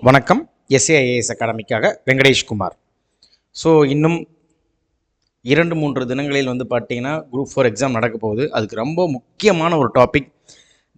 வணக்கம். எஸ்ஏஐஎஸ் அகாடமிக்காக வெங்கடேஷ்குமார் ஸோ இன்னும் இரண்டு மூன்று தினங்களில் வந்து பார்த்தீங்கன்னா குரூப் ஃபோர் எக்ஸாம் நடக்க போகுது. அதுக்கு ரொம்ப முக்கியமான ஒரு டாபிக்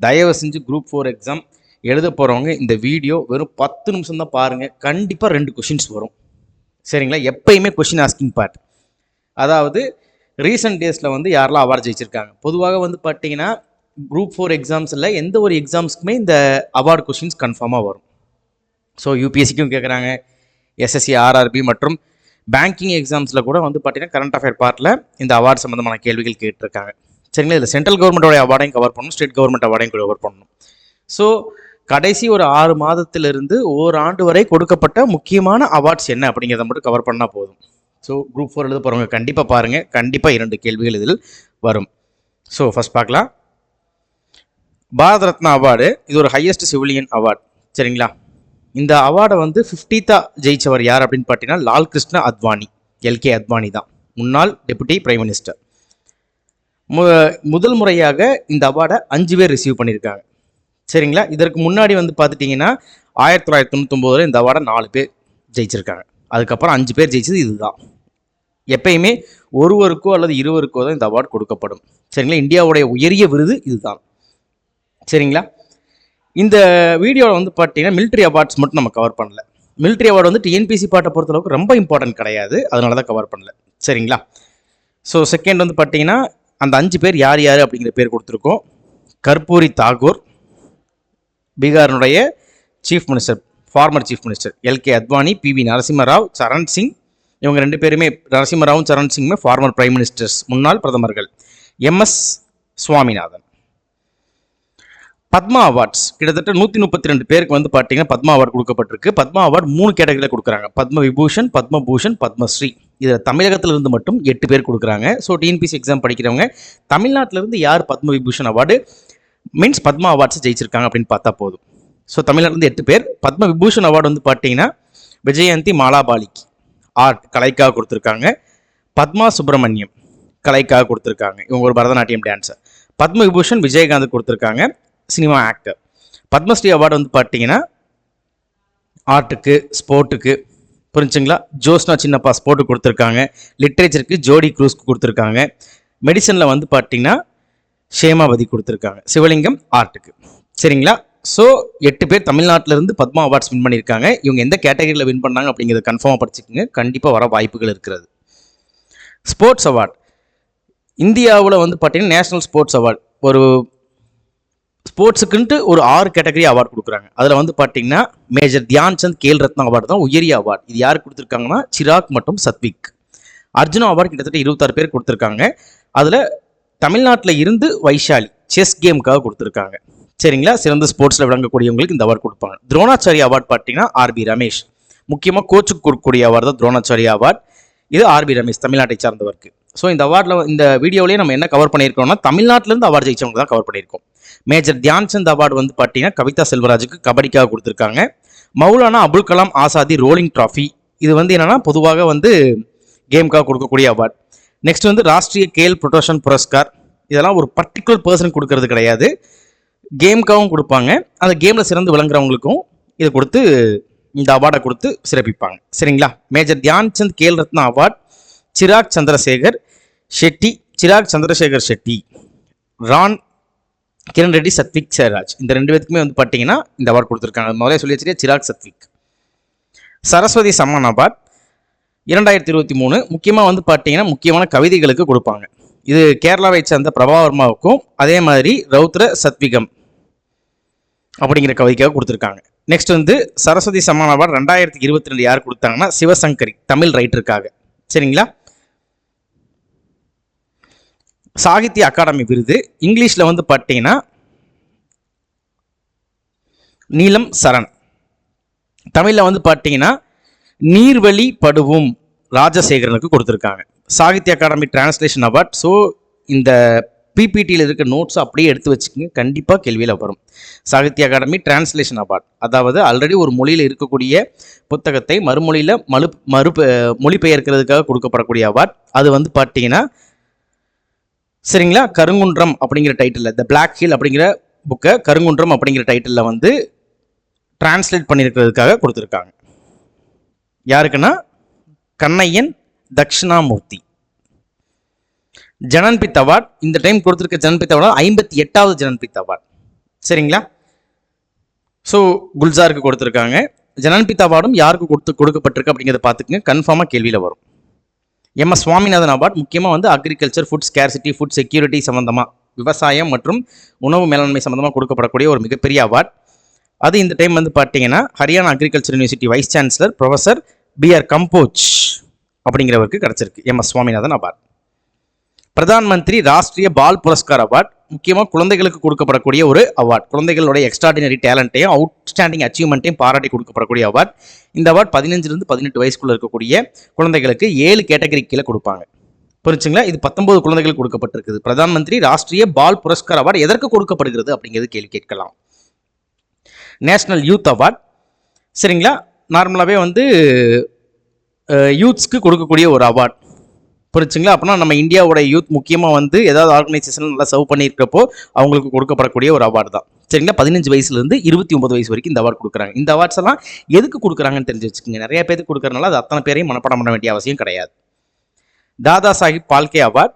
தயவு செஞ்சு குரூப் ஃபோர் எக்ஸாம் எழுத போகிறவங்க இந்த வீடியோ வெறும் பத்து நிமிஷம் தான் பாருங்கள் கண்டிப்பாக ரெண்டு கொஷின்ஸ் வரும். சரிங்களா? எப்பயுமே கொஷின் ஆஸ்கிங் பார்ட் அதாவது ரீசெண்ட் டேஸில் வந்து யாரெல்லாம் அவார்ட் ஜெயிச்சிருக்காங்க? பொதுவாக வந்து பார்த்தீங்கன்னா குரூப் ஃபோர் எக்ஸாம்ஸில் எந்த ஒரு எக்ஸாம்ஸ்க்குமே இந்த அவார்டு கொஷின்ஸ் கன்ஃபார்மாக வரும். ஸோ யூபிஎஸ்சிக்கும் கேட்குறாங்க எஸ்எஸ்சி ஆர்ஆர்பி மற்றும் பேங்கிங் எக்ஸாம்ஸில் கூட வந்து பார்த்தீங்கன்னா கரண்ட் அஃபேர் பார்ட்டில் இந்த அவார்டு சம்மந்தமான கேள்விகள் கேட்டிருக்காங்க. சரிங்களா? இதில் சென்ட்ரல் கவர்மெண்ட்டோட அவார்டையும் கவர் பண்ணணும் ஸ்டேட் கவர்மெண்ட் அவார்டையும் கவர் பண்ணணும். ஸோ கடைசி ஒரு ஆறு மாதத்திலிருந்து ஓராண்டு வரை கொடுக்கப்பட்ட முக்கியமான அவார்ட்ஸ் என்ன அப்படிங்கிறத மட்டும் கவர் பண்ணால் போதும். ஸோ குரூப் ஃபோர் எழுத போகிறவங்க கண்டிப்பாக பாருங்கள் கண்டிப்பாக இரண்டு கேள்விகள் இதில் வரும். ஸோ ஃபஸ்ட் பார்க்கலாம். பாரத ரத்னா அவார்டு இது ஒரு ஹையஸ்ட் சிவிலியன் அவார்டு சரிங்களா? இந்த அவார்டை வந்து ஃபிஃப்டீத்தா ஜெயிச்சவர் யார் அப்படின்னு பார்த்தீங்கன்னா லால் கிருஷ்ண அத்வானி எல்கே அத்வானி தான். முன்னாள் டெபுட்டி பிரைம் மினிஸ்டர் மு முதல் முறையாக இந்த அவார்டை அஞ்சு பேர் ரிசீவ் பண்ணியிருக்காங்க. சரிங்களா? இதற்கு முன்னாடி வந்து பார்த்துட்டிங்கன்னா ஆயிரத்தி தொள்ளாயிரத்தி தொண்ணூத்தொம்போதில் இந்த அவார்டை நாலு பேர் ஜெயிச்சிருக்காங்க. அதுக்கப்புறம் அஞ்சு பேர் ஜெயிச்சது இதுதான். எப்பயுமே ஒருவருக்கோ அல்லது இருவருக்கோ தான் இந்த அவார்டு கொடுக்கப்படும். சரிங்களா? இந்தியாவுடைய உயரிய விருது இதுதான். சரிங்களா? இந்த வீடியோவில் வந்து பார்த்தீங்கன்னா மிலிட்ரி அவார்ட்ஸ் மட்டும் நம்ம கவர் பண்ணல. மிலிட்ரி அவார்டு வந்து டிஎன்பிசி பாட்டை பொறுத்தளவுக்கு ரொம்ப இம்பார்ட்டன்ட் கிடையாது. அதனால தான் கவர் பண்ணல. சரிங்களா? ஸோ செகண்ட் வந்து பார்த்தீங்கன்னா அந்த அஞ்சு பேர் யார் யார் அப்படிங்கிற பேர் கொடுத்துருக்கோம். Karpoori Thakur பீகாரினுடைய chief minister former chief minister L K Advani P V Narasimha Rao Charan Singh. இவங்க ரெண்டு பேருமே நரசிம்மராவும் சரண் சிங்குமே ஃபார்மர் பிரைம் மினிஸ்டர்ஸ் முன்னாள் பிரதமர்கள். எம்எஸ் சுவாமிநாதன். பத்மா அவார்ட்ஸ் கிட்டத்தட்ட நூற்றி முப்பத்தி ரெண்டு பேருக்கு வந்து பார்த்தீங்கன்னா பத்மா அவார்டு கொடுக்கப்பட்டிருக்கு. பத்மா அவார்டு மூணு கேட்டகரியில் கொடுக்குறாங்க. பத்ம விபூஷன் பத்மபூஷன் பத்மஸ்ரீ. இதில் தமிழகத்திலிருந்து மட்டும் எட்டு பேர் கொடுக்குறாங்க. ஸோ டிஎன்பிசி எக்ஸாம் படிக்கிறவங்க தமிழ்நாட்டிலிருந்து யார் Padma Vibhushan award means Padma awards ஜெயிச்சிருக்காங்க அப்படின்னு பார்த்தா போதும். ஸோ தமிழ்நாட்டிலிருந்து எட்டு பேர். பத்ம விபூஷன் அவார்டு வந்து பார்த்தீங்கன்னா விஜயந்தி மாலாபாலிக்கு ஆர்ட் கலைக்காக கொடுத்துருக்காங்க. பத்மா சுப்பிரமணியம் கலைக்காக கொடுத்துருக்காங்க. இவங்க ஒரு பரதநாட்டியம் டான்ஸர் பத்ம விபூஷன் விஜயகாந்த் கொடுத்துருக்காங்க. சினிமா ஆக்டர் பத்மஸ்ரீ அவார்டு வந்து பார்த்தீங்கன்னா ஆர்ட்டுக்கு ஸ்போர்ட்டுக்கு புரிஞ்சுங்களா? ஜோஸ்னா சின்னப்பா ஸ்போர்ட்டுக்கு கொடுத்துருக்காங்க. லிட்ரேச்சருக்கு ஜோடி க்ரூஸ்க்கு கொடுத்துருக்காங்க. மெடிசனில் வந்து பார்த்தீங்கன்னா ஷேமாவதி கொடுத்துருக்காங்க. சிவலிங்கம் ஆர்ட்டுக்கு. சரிங்களா? ஸோ எட்டு பேர் தமிழ்நாட்டிலேருந்து பத்மா அவார்ட்ஸ் வின் பண்ணியிருக்காங்க. இவங்க எந்த கேட்டகரியில் வின் பண்ணாங்க அப்படிங்கிறத கன்ஃபார்மாக படிச்சுக்கோங்க. கண்டிப்பாக வர வாய்ப்புகள் இருக்கிறது. ஸ்போர்ட்ஸ் அவார்ட் இந்தியாவில் வந்து பார்த்தீங்கன்னா நேஷனல் ஸ்போர்ட்ஸ் அவார்ட் ஒரு ஸ்போர்ட்ஸுக்குன்ட்டு ஒரு ஆறு கேட்டகரி அவார்டு கொடுக்குறாங்க. அதில் வந்து பார்த்தீங்கன்னா மேஜர் தியான் சந்த் கேல் ரத்னா அவார்டு தான் உயரிய அவார்டு இது யார் கொடுத்துருக்காங்கன்னா சிராக் மற்றும் சத்விக். அர்ஜுனா அவார்டு கிட்டத்தட்ட இருபத்தாறு பேர் கொடுத்துருக்காங்க. அதில் தமிழ்நாட்டில் இருந்து வைஷாலி செஸ் கேமுக்காக கொடுத்துருக்காங்க. சரிங்களா? சிறந்த ஸ்போர்ட்ஸில் விளங்கக்கூடியவங்களுக்கு இந்த அவார்டு கொடுப்பாங்க. துரோணாச்சாரி அவார்டு பார்த்தீங்கன்னா ஆர்பி ரமேஷ். முக்கியமாக கோச்சுக்கு கொடுக்கக்கூடிய அவார்டு தான் துரோணாச்சாரி அவார்டு இது ஆர்பி ரமேஷ் தமிழ்நாட்டை சார்ந்தவருக்கு. ஸோ இந்த அவார்டில் இந்த வீடியோவிலேயே நம்ம என்ன கவர் பண்ணியிருக்கோம்னா தமிழ்நாட்டிலேருந்து அவார்டு ஜெயிச்சவங்க தான் கவர் பண்ணியிருக்கோம். மேஜர் தியான் சந்த் அவார்டு வந்து பார்த்தீங்கன்னா கவிதா செல்வராஜுக்கு கபடிக்காக கொடுத்துருக்காங்க. Maulana Abul Kalam Azad rolling trophy. இது வந்து என்னென்னா பொதுவாக வந்து கேமுக்காக கொடுக்கக்கூடிய அவார்டு. நெக்ஸ்ட் வந்து ராஷ்ட்ரிய கேல் புரொடோஷன் புரஸ்கார். இதெல்லாம் ஒரு பர்டிகுலர் பர்சன் கொடுக்கறது கிடையாது. கேமுக்காகவும் கொடுப்பாங்க. அந்த கேமில் சிறந்து விளங்குறவங்களுக்கும் இதை கொடுத்து இந்த அவார்டை கொடுத்து சிறப்பிப்பாங்க. சரிங்களா? Major Dhyan Chand Khel Ratna award. Chirag Chandrashekhar Shetty Chirag Chandrashekhar Shetty. Rankireddy Satwik Sairaj இந்த ரெண்டு பேருக்குமே வந்து பார்த்தீங்கன்னா இந்த அவார்டு கொடுத்துருக்காங்க. முதல்ல சொல்லி வச்சுட்டு சிராக் சத்விக். சரஸ்வதி சம்மான் அவார்ட் இரண்டாயிரத்தி இருபத்தி மூணு. முக்கியமாக வந்து பார்த்தீங்கன்னா முக்கியமான கவிதைகளுக்கு கொடுப்பாங்க. இது கேரளாவை சேர்ந்த பிரபாவர்மாவுக்கும் அதே மாதிரி ரௌத்ர சத்விகம் அப்படிங்கிற கவிதைக்காக கொடுத்துருக்காங்க. நெக்ஸ்ட் வந்து சரஸ்வதி சம்மான் அவார்டு ரெண்டாயிரத்தி இருபத்தி ரெண்டு யார் கொடுத்தாங்கன்னா சிவசங்கரி தமிழ் ரைட்டருக்காக சரிங்களா? சாகித்ய அகாடமி விருது. இங்கிலீஷில் வந்து பார்த்தீங்கன்னா நீலம் சரண். தமிழில் வந்து பார்த்தீங்கன்னா நீர்வழி படுவும் ராஜசேகரனுக்கு கொடுத்துருக்காங்க. Sahitya Akademi translation award so இந்த பிபிடியில் இருக்க நோட்ஸ் அப்படியே எடுத்து வச்சுக்கோங்க. கண்டிப்பாக கேள்வியில் வரும். சாகித்ய அகாடமி டிரான்ஸ்லேஷன் அவார்ட் அதாவது ஆல்ரெடி ஒரு மொழியில் இருக்கக்கூடிய புத்தகத்தை மறுமொழியில் மறு மறு மொழிபெயர்க்கிறதுக்காக கொடுக்கப்படக்கூடிய அவார்ட் அது வந்து பார்த்தீங்கன்னா சரிங்களா? கருங்குன்றம் அப்படிங்கிற டைட்டிலில் த பிளாக் ஹில் அப்படிங்கிற புக்கை கருங்குன்றம் அப்படிங்கிற டைட்டிலில் வந்து டிரான்ஸ்லேட் பண்ணியிருக்கிறதுக்காக கொடுத்துருக்காங்க. யாருக்குன்னா? கண்ணையன் தக்ஷணாமூர்த்தி ஜனன்பித் அவார்ட் இந்த டைம் கொடுத்துருக்க ஜனன்பித் அவார்டு ஐம்பத்தி எட்டாவது ஜனன்பித் அவார்ட். சரிங்களா? ஸோ குல்சாருக்கு கொடுத்துருக்காங்க. ஜனன்பித் அவார்டும் யாருக்கு கொடுத்து கொடுக்கப்பட்டிருக்கு அப்படிங்கிறத பார்த்துக்குங்க. கன்ஃபார்மாக கேள்வியில் வரும். எம் எஸ் சுவாமிநாதன் அவார்ட் முக்கியமாக வந்து agriculture food scarcity food security சம்மந்தமாக விவசாயம் மற்றும் உணவு மேலாண்மை சம்மந்தமாக கொடுக்கப்படக்கூடிய ஒரு மிகப்பெரிய அவார்ட் அது இந்த டைம் வந்து பார்த்தீங்கன்னா Haryana agriculture university vice chancellor professor P R Kamboj அப்படிங்கிறவருக்கு கிடச்சிருக்கு. M S Swaminathan award. Pradhan Mantri Rashtriya Bal Puraskar award. முக்கியமாக குழந்தைகளுக்கு கொடுக்கப்படக்கூடிய ஒரு அவார்ட் குழந்தைகளுடைய எக்ஸ்ட்ராடினரி டேலண்ட்டையும் அவுட்ஸ்டாண்டிங் அச்சீவ்மெண்ட்டையும் பாராட்டி கொடுக்கப்படக்கூடிய அவார்ட் இந்த அவார்ட் பதினஞ்சிலிருந்து பதினெட்டு வயசுக்குள்ள இருக்கக்கூடிய குழந்தைகளுக்கு ஏழு கேட்டகரி கீழே கொடுப்பாங்க. புரிச்சுங்களா இது பத்தொன்பது குழந்தைகளுக்கு கொடுக்கப்பட்டிருக்குது. பிரதான் மந்திரி ராஷ்டிரிய பால் புரஸ்கார் அவார்டு எதற்கு கொடுக்கப்படுகிறது அப்படிங்கிறது கேள்வி கேட்கலாம். நேஷ்னல் யூத் அவார்ட் சரிங்களா? நார்மலாகவே வந்து யூத்ஸ்க்கு கொடுக்கக்கூடிய ஒரு அவார்ட் புரிச்சுங்களா அப்படின்னா நம்ம இந்தியாவோட யூத் முக்கியமாக வந்து ஏதாவது ஆர்கனைசேஷன் நல்லா சர்வ் பண்ணியிருக்கப்போ அவங்களுக்கு கொடுக்கப்படக்கூடிய ஒரு அவார்டு தான். சரிங்களா? பதினஞ்சு வயசுலேருந்து இருபத்தி ஒன்பது வயசு வரைக்கும் இந்த அவார்டு கொடுக்குறாங்க. இந்த அவார்ட்ஸ் எல்லாம் எதுக்கு கொடுக்குறாங்கன்னு தெரிஞ்சு வச்சுக்கோங்க. நிறைய பேருக்கு கொடுக்குறதுனால அது அத்தனை பேரையும் மனப்பாடம் பண்ண வேண்டிய அவசியம் கிடையாது. தாதா சாஹிப் பால்கே அவார்ட்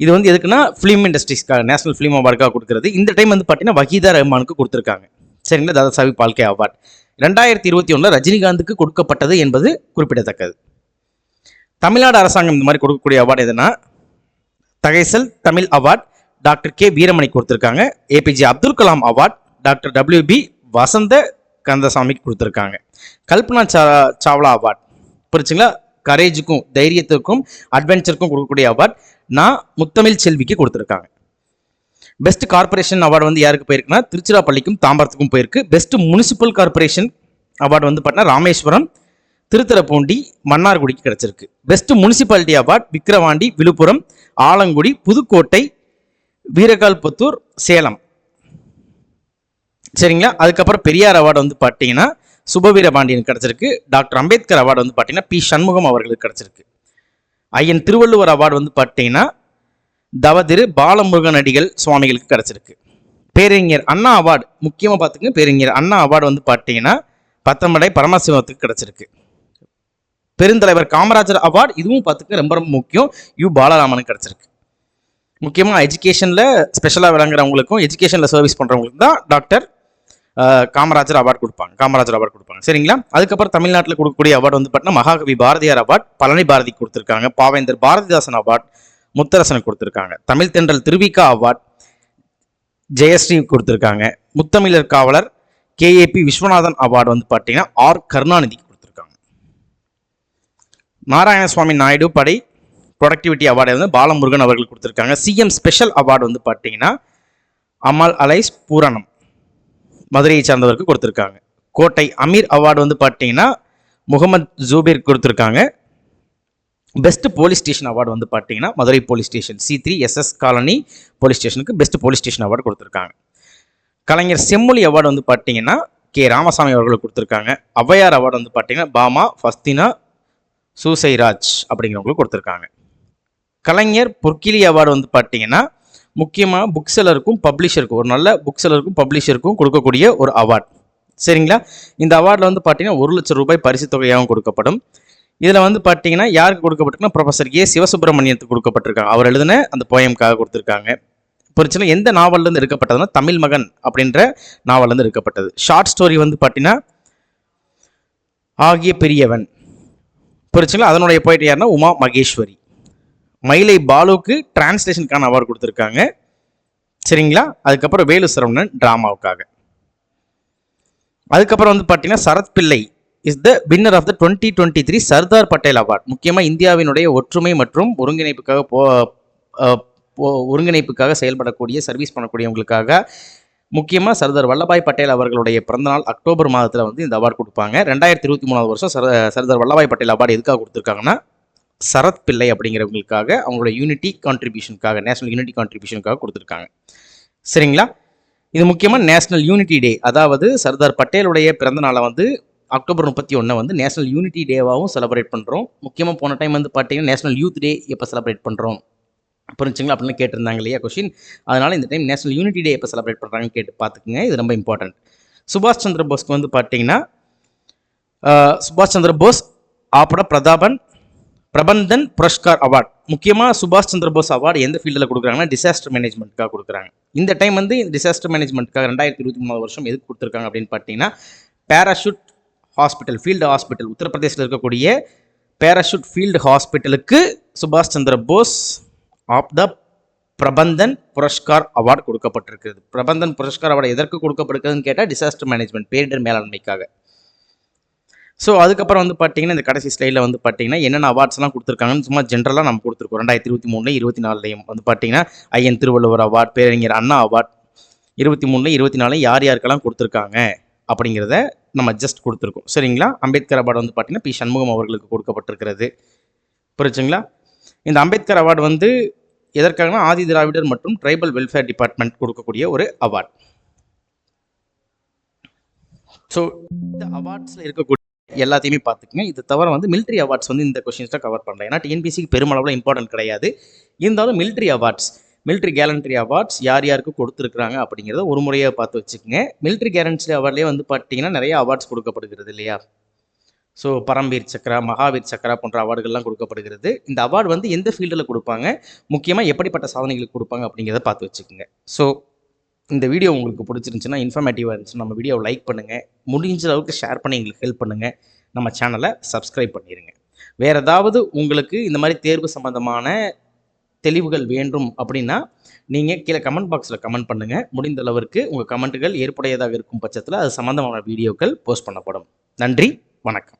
இது வந்து எதுக்குன்னா ஃபிலிம் இண்டஸ்ட்ரீஸ்க்காக நேஷனல் ஃபிலிம் அவார்டுக்காக கொடுக்குறது. இந்த டைம் வந்து பார்த்தீங்கன்னா வகீதா ரஹ்மானுக்கு கொடுத்துருக்காங்க. சரிங்களா? தாதா சாஹிப் பால்கே அவார்ட் ரெண்டாயிரத்தி இருபத்தி ஒன்றில் ரஜினிகாந்துக்கு கொடுக்கப்பட்டது என்பது குறிப்பிடத்தக்கது. தமிழ்நாடு அரசாங்கம் இந்த மாதிரி கொடுக்கக்கூடிய அவார்டு எதுனா Thagaisal Tamil award doctor K Veeramani கொடுத்துருக்காங்க. A P J Abdul Kalam award doctor W B Vasantha கந்தசாமிக்கு கொடுத்துருக்காங்க. கல்பனா சா சாவ்லா அவார்ட் புரிச்சுங்களா கரேஜுக்கும் தைரியத்துக்கும் அட்வென்ச்சருக்கும் கொடுக்கக்கூடிய அவார்ட் நான் முத்தமிழ் செல்விக்கு கொடுத்துருக்காங்க. பெஸ்ட் கார்ப்பரேஷன் அவார்டு வந்து யாருக்கு போயிருக்குன்னா திருச்சிராப்பள்ளிக்கும் தாம்பரத்துக்கும் போயிருக்கு. பெஸ்ட் முனிசிபல் கார்ப்பரேஷன் அவார்டு வந்து பார்த்தீங்கன்னா ராமேஸ்வரம் திருத்தரப்பூண்டி மன்னார்குடிக்கு கிடைச்சிருக்கு. Best municipality award Vikravandi Villupuram Alangudi Pudukkottai Veerakalpudur Salem. சரிங்களா? அதுக்கப்புறம் பெரியார் அவார்டு வந்து பார்த்தீங்கன்னா சுபவீர பாண்டியன் கிடச்சிருக்கு. டாக்டர் அம்பேத்கர் அவார்டு வந்து பார்த்தீங்கன்னா பி. சண்முகம் அவர்களுக்கு கிடச்சிருக்கு. ஐயன் திருவள்ளுவர் அவார்டு வந்து பார்த்தீங்கன்னா தவதிரு பாலமுருகன் அடிகள் சுவாமிகளுக்கு கிடச்சிருக்கு. பேரறிஞர் அண்ணா அவார்டு முக்கியமாக பார்த்துங்க பேரறிஞர் அண்ணா அவார்டு வந்து பார்த்தீங்கன்னா பத்தம்படை பரமசிவத்துக்கு கிடச்சிருக்கு. பெருந்தலைவர் காமராஜர் அவார்டு. இதுவும் பார்த்துக்க ரொம்ப ரொம்ப முக்கியம். யு பாலராமனுக்கு கிடச்சிருக்கு. முக்கியமாக எஜுகேஷனில் ஸ்பெஷலாக விளங்குறவங்களுக்கும் எஜுகேஷனில் சர்வீஸ் பண்ணுறவங்களுக்கு தான் டாக்டர் காமராஜர் அவார்டு கொடுப்பாங்க. காமராஜர் அவார்டு கொடுப்பாங்க. சரிங்களா? அதுக்கப்புறம் தமிழ்நாட்டில் கொடுக்கக்கூடிய அவார்டு வந்து பார்த்தீங்கன்னா மகாகவி பாரதியார் அவார்டு பழனி பாரதி கொடுத்துருக்காங்க. பாவேந்தர் பாரதிதாசன் அவார்டு முத்தரசனுக்கு கொடுத்துருக்காங்க. தமிழ் தென்றல் திருவிக்கா அவார்ட் ஜெயஸ்ரீ கொடுத்துருக்காங்க. முத்தமிழர் காவலர் கேஏபி விஸ்வநாதன் அவார்டு வந்து பார்த்தீங்கன்னா ஆர் கருணாநிதிக்கு நாராயணசுவாமி நாயுடு படை ப்ரொடக்டிவிட்டி அவார்டு வந்து பாலமுருகன் அவர்கள் கொடுத்துருக்காங்க. சிஎம் ஸ்பெஷல் அவார்டு வந்து பார்த்தீங்கன்னா அமல் அலைஸ் பூரணம் மதுரையை சார்ந்தவருக்கு கொடுத்துருக்காங்க. கோட்டை அமீர் அவார்டு வந்து பார்த்தீங்கன்னா முகமது ஜூபீர் கொடுத்துருக்காங்க. பெஸ்ட் போலீஸ் ஸ்டேஷன் அவார்டு வந்து பார்த்தீங்கன்னா Madurai police station C three S S colony police ஸ்டேஷனுக்கு பெஸ்ட் போலீஸ் ஸ்டேஷன் அவார்டு கொடுத்துருக்காங்க. கலைஞர் செம்மொழி அவார்டு வந்து பார்த்தீங்கன்னா கே. ராமசாமி அவர்களுக்கு கொடுத்துருக்காங்க. ஔவையார் அவார்டு வந்து பார்த்தீங்கன்னா பாமா ஃபஸ்தினா சூசைராஜ் அப்படிங்கிறவங்களுக்கு கொடுத்துருக்காங்க. கலைஞர் பொற்கிளி அவார்டு வந்து பார்த்தீங்கன்னா முக்கியமாக புக் செல்லருக்கும் பப்ளிஷருக்கும் ஒரு நல்ல புக் செல்லருக்கும் பப்ளிஷருக்கும் கொடுக்கக்கூடிய ஒரு அவார்ட். சரிங்களா? இந்த அவார்டில் வந்து பார்த்தீங்கன்னா ஒரு லட்சம் ரூபாய் பரிசு தொகையாகவும் கொடுக்கப்படும். இதில் வந்து பார்த்தீங்கன்னா யாருக்கு கொடுக்கப்பட்டிருக்குன்னா ப்ரொஃபசர் ஏ சிவசுப்பிரமணியத்துக்கு கொடுக்கப்பட்டிருக்காங்க. அவர் எழுதின அந்த போயம்காக கொடுத்துருக்காங்க. புரிச்சுல எந்த நாவல்லேருந்து இருக்கப்பட்டதுன்னா தமிழ் மகன் அப்படின்ற நாவல்லேருந்து இருக்கப்பட்டது ஷார்ட் ஸ்டோரி வந்து பார்த்தீங்கன்னா ஆகிய பெரியவன். புரிச்சுங்களா அதனுடைய போயிட்டு யாருன்னா உமா மகேஸ்வரி. மயிலை பாலுக்கு டிரான்ஸ்லேஷனுக்கான அவார்டு கொடுத்துருக்காங்க. சரிங்களா? அதுக்கப்புறம் வேலு சரவணன் ட்ராமாவுக்காக அதுக்கப்புறம் வந்து பார்த்தீங்கன்னா Sarath Pillai is the winner of the twenty twenty three Sardar Patel award முக்கியமாக இந்தியாவினுடைய ஒற்றுமை மற்றும் ஒருங்கிணைப்புக்காக போ- ஒருங்கிணைப்புக்காக செயல்படக்கூடிய சர்வீஸ் பண்ணக்கூடியவங்களுக்காக முக்கியமாக சர்தார் வல்லபாய் பட்டேல் அவர்களுடைய பிறந்தநாள் அக்டோபர் மாதத்தில் வந்து இந்த அவார்டு கொடுப்பாங்க. ரெண்டாயிரத்தி இருபத்தி மூணாவது வருஷம் சர சர்தார் வல்லபாய் பட்டேல் அவார்டு எதுக்காக கொடுத்துருக்காங்கன்னா சரத் பிள்ளை அப்படிங்கிறவங்களுக்காக அவங்களோட யூனிட்டி கான்ட்ரிபியூஷனுக்காக நேஷனல் யூனிட்டி கான்ட்ரிபியூஷனுக்காக கொடுத்துருக்காங்க. சரிங்களா? இது முக்கியமாக நேஷனல் யூனிட்டி டே அதாவது சர்தார் பட்டேலுடைய பிறந்த நாளை வந்து அக்டோபர் முப்பத்தி ஒன்றை வந்து நேஷனல் யூனிட்டி டேவாகவும் செலிப்ரேட் பண்ணுறோம் முக்கியமாக போன டைம் வந்து பார்த்தீங்கன்னா நேஷனல் யூத் டே எப்போ செலிப்ரேட் பண்ணுறோம் புரிஞ்சுங்களா அப்படின்னு கேட்டிருந்தாங்க இல்லையா கொஷின் அதனால் இந்த டைம் நேஷனல் யூனிட்டி டே எப்போ செலிப்ரேட் பண்ணுறாங்கன்னு கேட்டு பார்த்துக்குங்க. இது ரொம்ப இம்பார்ட்டன்ட் சுபாஷ் சந்திர போஸ்க்கு வந்து பார்த்தீங்கன்னா சுபாஷ் சந்திர போஸ் ஆப்பட பிரதாபன் பிரபந்தன் புரஸ்கார் அவார்ட் முக்கியமாக சுபாஷ் சந்திர போஸ் அவார்டு எந்த ஃபீல்டில் கொடுக்குறாங்கன்னா டிசாஸ்டர் மேனேஜ்மெண்ட்டுக்காக கொடுக்குறாங்க. இந்த டைம் வந்து டிசாஸ்டர் மேனேஜ்மெண்ட்டுக்காக ரெண்டாயிரத்தி இருபத்தி மூணாவது வருஷம் எதுக்கு கொடுத்துருக்காங்க அப்படின்னு பார்த்தீங்கன்னா பேராஷூட் ஹாஸ்பிட்டல் ஃபீல்டு ஹாஸ்பிட்டல் உத்தரப்பிரதேசில் இருக்கக்கூடிய பேராஷூட் ஃபீல்டு ஹாஸ்பிட்டலுக்கு சுபாஷ் Chandra Bose of the Prabandhan Puraskar award கொடுக்கப்பட்டிருக்கிறது. பிரபந்தன் புரஸ்கார் அவார்டு எதற்கு கொடுக்கப்படுகிறதுன்னு கேட்டால் டிசாஸ்டர் மேனேஜ்மெண்ட் பேரிடர் மேலாண்மைக்காக. ஸோ அதுக்கப்புறம் வந்து பார்த்தீங்கன்னா இந்த கடைசி ஸ்லைடில் வந்து பார்த்தீங்கன்னா என்னென்ன அவார்ட்ஸ்லாம் கொடுத்துருக்காங்கன்னு சும்மா ஜென்ரலாக நம்ம கொடுத்துருக்கோம். ரெண்டாயிரத்தி இருபத்தி மூணு இருபத்தி நாலுலையும் வந்து பார்த்தீங்கன்னா ஐயன் திருவள்ளுவர் அவார்ட் பேரறிஞர் அண்ணா அவார்ட் இருபத்தி மூணுல இருபத்தி நாலு யார் யாருக்கெல்லாம் கொடுத்துருக்காங்க அப்படிங்கிறத நம்ம ஜஸ்ட் கொடுத்துருக்கோம். சரிங்களா? அம்பேத்கர் அவார்டு வந்து பார்த்தீங்கன்னா பி சண்முகம் அவர்களுக்கு கொடுக்கப்பட்டிருக்கிறது. புரிச்சுங்களா இந்த அம்பேத்கர் அவார்டு வந்து எதற்காகனா ஆதி திராவிடர் மற்றும் ட்ரைபல் வெல்ஃபேர் டிபார்ட்மெண்ட் கொடுக்கக்கூடிய ஒரு அவார்ட் ஸோ இந்த அவார்ட்ஸில் இருக்கக்கூடிய எல்லாத்தையுமே பார்த்துக்குங்க. இது தவிர வந்து மிலிட்ரி அவார்ட்ஸ் வந்து இந்த கொஷின்ஸில் கவர் பண்ணுறேன் ஏன்னா டிஎன்பிசிக்கு பெருமளவில் இம்பார்ட்டன்ட் கிடையாது. இருந்தாலும் military awards military gallantry awards யார் யாருக்கு கொடுத்துருக்குறாங்க அப்படிங்கிறத ஒரு முறையாக பார்த்து வச்சுக்கோங்க. மிலிட்ரி கேலண்ட்ரி அவார்ட்லேயே வந்து பார்த்தீங்கன்னா நிறைய அவார்ட்ஸ் கொடுக்கப்படுகிறது இல்லையா? ஸோ பரம்பீர் சக்ரா மகாவீர் சக்ரா போன்ற அவார்டுகள்லாம் கொடுக்கப்படுகிறது. இந்த அவார்டு வந்து எந்த ஃபீல்டில் கொடுப்பாங்க? முக்கியமாக எப்படிப்பட்ட சாதனைகளுக்கு கொடுப்பாங்க அப்படிங்கிறத பார்த்து வச்சுக்கோங்க. ஸோ இந்த வீடியோ உங்களுக்கு பிடிச்சிருந்துச்சுன்னா இன்ஃபர்மேட்டிவாக இருந்துச்சுன்னா நம்ம வீடியோவை லைக் பண்ணுங்கள் முடிஞ்ச அளவுக்கு ஷேர் பண்ணி எங்களுக்கு ஹெல்ப் பண்ணுங்கள் நம்ம சேனலை சப்ஸ்கிரைப் பண்ணிடுங்க வேறு ஏதாவது உங்களுக்கு இந்த மாதிரி தேர்வு சம்மந்தமான தெளிவுகள் வேண்டும் அப்படின்னா நீங்கள் கீழே கமெண்ட் பாக்ஸில் கமெண்ட் பண்ணுங்கள் முடிந்த அளவிற்கு உங்கள் கமெண்ட்டுகள் ஏற்புடையதாக இருக்கும் பட்சத்தில் அது சம்மந்தமான வீடியோக்கள் போஸ்ட் பண்ணப்படும். நன்றி வணக்கம்.